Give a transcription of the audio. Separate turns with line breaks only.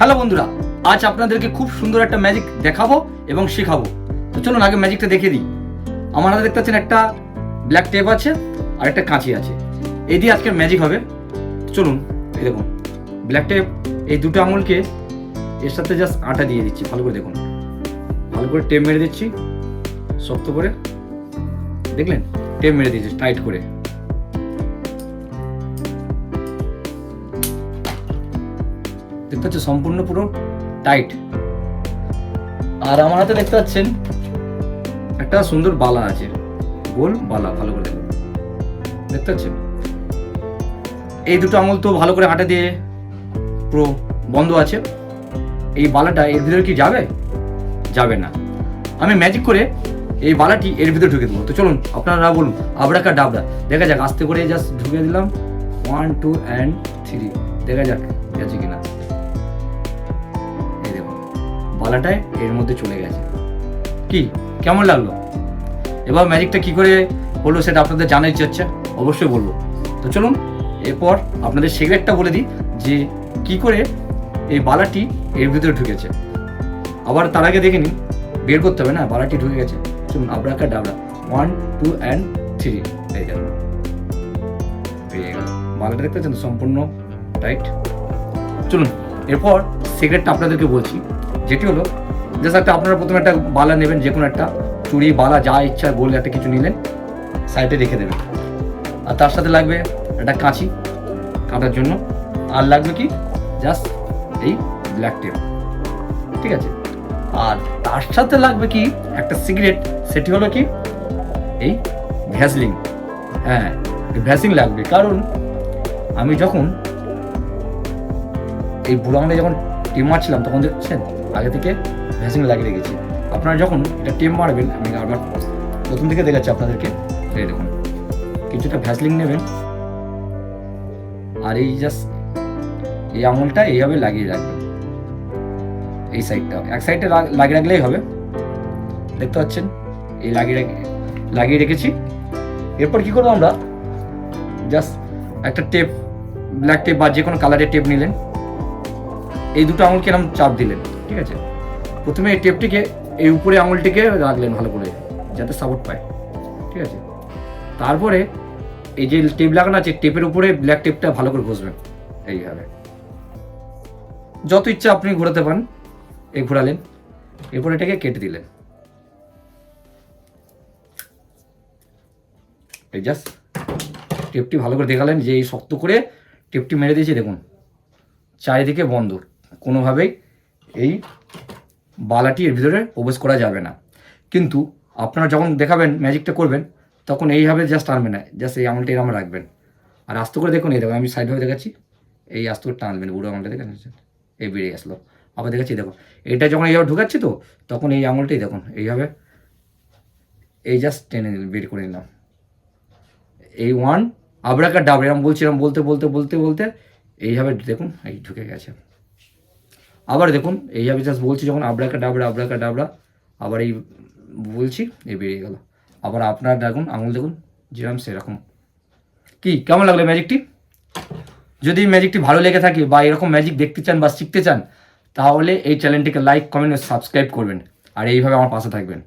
Hello বন্ধুরা, আজ আপনাদেরকে খুব সুন্দর একটা ম্যাজিক দেখাবো এবং শেখাবো। তো চলুন আগে ম্যাজিকটা দেখিয়ে দিই। আমার হাতে দেখতে পাচ্ছেন একটা ব্ল্যাক টেপ আছে আর একটা কাঁচি আছে। এই দিয়ে আজকের ম্যাজিক হবে। চলুন, এই দেখুন ব্ল্যাক টেপ এই দুটো আঙুলকে এর সাথে জাস্ট আটা দিয়ে দিচ্ছি, ভালো করে দেখুন। ভালো করে টেপ মেরে দিচ্ছি, শক্ত করে। দেখলেন? টেপ মেরে দিয়েছি টাইট করে। দেখতে পাচ্ছ সম্পূর্ণ পুরো টাইট আর আমার হাতে দেখতে পাচ্ছেন একটা সুন্দর বালা আছে। গোল বালা, ভালো করে দেখতে পাচ্ছেন? এই দুটো আঙুল তো ভালো করে হাঁটা দিয়ে পুরো বন্ধ আছে। এই বালাটা এর ভিতরে কি যাবে? যাবে না। আমি ম্যাজিক করে এই বালাটি এর ভিতরে ঢুকে দেবো। তো চলুন, আপনারা বলুন আবড়াকা ডাবড়া দেখা যাক, আস্তে করে জাস্ট ঢুকে দিলাম। ওয়ান টু অ্যান্ড থ্রি দেখা যাক, গেছে কিনা। বালাটায় এর মধ্যে চলে গেছে। কি? কেমন লাগল? এবার ম্যাজিকটা কি করে হলো সেটা আপনাদের জানার ইচ্ছে হচ্ছে, অবশ্যই বলব। তো চলুন, এরপর আপনাদের সিগারেটটা বলে দিই যে কি করে এই বালাটি এর ভিতরে ঢুকেছে। আবার তার আগে দেখে নিন, বের করতে হবে না, বালাটি ঢুকে গেছে। চলুন abracadabra. One two and three গেল পেয়ে গেল বালাটা দেখতে পাচ্ছেন, সম্পূর্ণ টাইট চলুন, এরপর সিগারেটটা আপনাদেরকে বলছি। যেটি হলো জাস্ট একটা আপনারা প্রথমে একটা বালা নেবেন যে কোনো একটা চুড়ি বালা, যা ইচ্ছা, গোল একটা কিছু নিলেন সাইডে রেখে দেবেন। আর তার সাথে লাগবে একটা কাঁচি কাটার জন্য। আর লাগবে কি? জাস্ট এই ব্ল্যাক টেপ ঠিক আছে? আর তার সাথে লাগবে কি? একটা সিগারেট সেটি হলো কি? এই ভ্যাসলিং হ্যাঁ ভ্যাসলিং লাগবে। কারণ আমি যখন এই বুড়ো যখন টিম মারছিলাম তখন দেখছেন আগে থেকে ভ্যাসলিং লাগিয়ে রেখেছি। আপনারা যখন এটা টিম মারবেন, আমি আবার প্রথম থেকে দেখাচ্ছি আপনাদেরকে। এই দেখুন, কিছুটা ভ্যাসলিং নেবেন। আর এই জাস্ট এই আঙুলটা এইভাবে লাগিয়ে রাখবেন। এই সাইডটা, এক সাইডে লাগিয়ে রাখলেই হবে। দেখতে পাচ্ছেন? এই লাগিয়ে লাগিয়ে রেখেছি। এরপর কি করব আমরা? জাস্ট একটা টেপ ব্ল্যাক টেপ বা যে কোনো কালারের টেপ নিলেন। এই দুটো আঙুলকে এরকম চাপ দিলেন। ঠিক আছে? প্রথমে এই টেপটিকে এই উপরে আঙুলটিকে রাখলেন ভালো করে, যাতে সাপোর্ট পায়। ঠিক আছে? তারপরে এই যে টেপ লাগানো আছে টেপের উপরে ব্ল্যাক টেপটা ভালো করে ঘষবেন, এইভাবে। যত ইচ্ছা আপনি ঘোরাতে পারেন, এই ঘোরালেন। এরপর এটাকে কেটে দিলেন। এই জাস্ট টেপটি ভালো করে দেখালেন যে এই শক্ত করে টেপটি মেরে দিয়েছি, দেখুন। চারিদিকে বন্ধ। কোনোভাবেই বালাটি এর ভিতরে প্রবেশ করা যাবে না। কিন্তু আপনারা যখন দেখাবেন ম্যাজিকটা করবেন, তখন এইভাবে জাস্ট টানবেন না জাস্ট এই আঙুলটা এরকম রাখবেন। আর আস্তে করে দেখুন, এই দেখুন, আমি সাইডভাবে দেখাচ্ছি। এই আস্তে করে টানবেন, বুড়ো আঙুলটা দেখেন, এই বেরিয়ে আসলো। আবার দেখাচ্ছি দেখুন, এটা যখন এইভাবে ঢুকাচ্ছি তো, তখন এই আঙুলটাই দেখুন, এইভাবে এই জাস্ট টেনে বের করে নিলাম। এই ওয়ান আবরাকা ডাব এরকম বলছিলাম বলতে বলতে বলতে বলতে, এইভাবে দেখুন, এই ঢুকে গেছে। আবার দেখুন এইভাবে জাস্ট বলছি যখন আবড়াকা ডাবড়া আবড়াকা ডাবড়া আবার এই বলছি, এ বেরিয়ে গেল। আবার আপনার দেখুন, আঙুল দেখুন যেরকম সেরকম। কি, কেমন লাগল ম্যাজিকটি যদি ম্যাজিকটি ভালো লেগে থাকে বা এরকম ম্যাজিক দেখতে চান বা শিখতে চান, তাহলে এই চ্যানেলটিকে লাইক কমেন্ট ও সাবস্ক্রাইব করবেন। আর এইভাবে আমার পাশে থাকবেন।